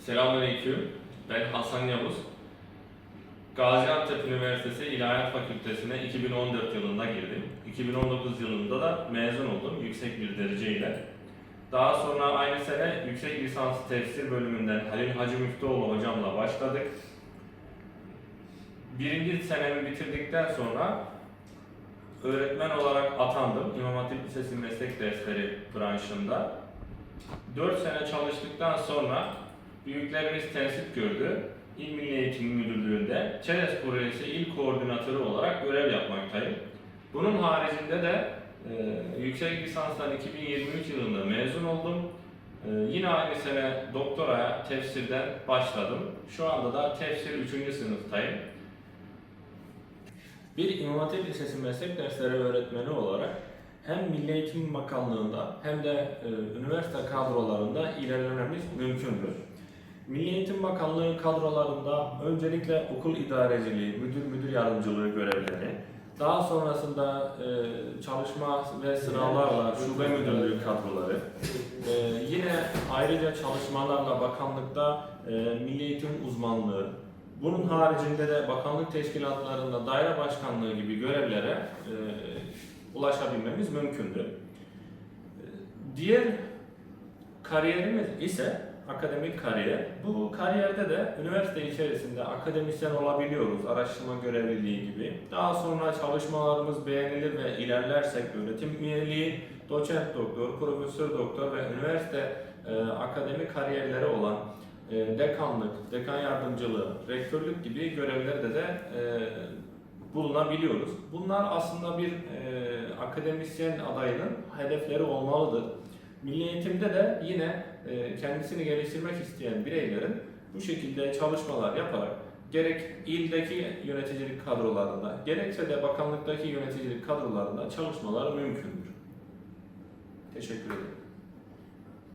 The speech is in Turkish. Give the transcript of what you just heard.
Selamünaleyküm. Ben Hasan Yavuz. Gaziantep Üniversitesi İlahiyat Fakültesine 2014 yılında girdim. 2019 yılında da mezun oldum yüksek bir dereceyle. Daha sonra aynı sene yüksek lisans tefsir bölümünden Halil Hacı Müftüoğlu hocamla başladık. Birinci senemi bitirdikten sonra öğretmen olarak atandım İmam Hatip Lisesi Meslek Dersleri branşında. 4 sene çalıştıktan sonra büyüklerimiz tensip gördü. İl Milli Eğitim Müdürlüğü'nde ÇERES Projesi İl Koordinatörü olarak görev yapmaktayım. Bunun haricinde de e, yüksek lisanstan 2023 yılında mezun oldum. E, yine aynı sene doktoraya tefsirden başladım. Şu anda da tefsir 3. sınıftayım. Bir İmam Hatip Lisesi meslek dersleri öğretmeni olarak hem Milli Eğitim Bakanlığı'nda hem de e, üniversite kadrolarında ilerlememiz mümkündür. Milli Eğitim Bakanlığı kadrolarında öncelikle okul idareciliği, müdür müdür yardımcılığı görevleri, daha sonrasında e, çalışma ve sınavlarla şube müdürlüğü kadroları, e, yine ayrıca çalışmalarla bakanlıkta e, Milli Eğitim uzmanlığı, bunun haricinde de bakanlık teşkilatlarında daire başkanlığı gibi görevlere e, ulaşabilmemiz mümkündü. E, Diğer kariyerimiz ise akademik kariyer. Bu kariyerde de üniversite içerisinde akademisyen olabiliyoruz, araştırma görevliliği gibi. Daha sonra çalışmalarımız beğenilir ve ilerlersek öğretim üyeliği, doçent doktor, profesör doktor ve üniversite e, akademik kariyerleri olan e, dekanlık, dekan yardımcılığı, rektörlük gibi görevlerde de e, bulunabiliyoruz. Bunlar aslında bir e, akademisyen adayının hedefleri olmalıdır. Milli eğitimde de yine e, kendisini geliştirmek isteyen bireylerin bu şekilde çalışmalar yaparak gerek ildeki yöneticilik kadrolarında gerekse de bakanlıktaki yöneticilik kadrolarında çalışmaları mümkündür. Teşekkür ederim.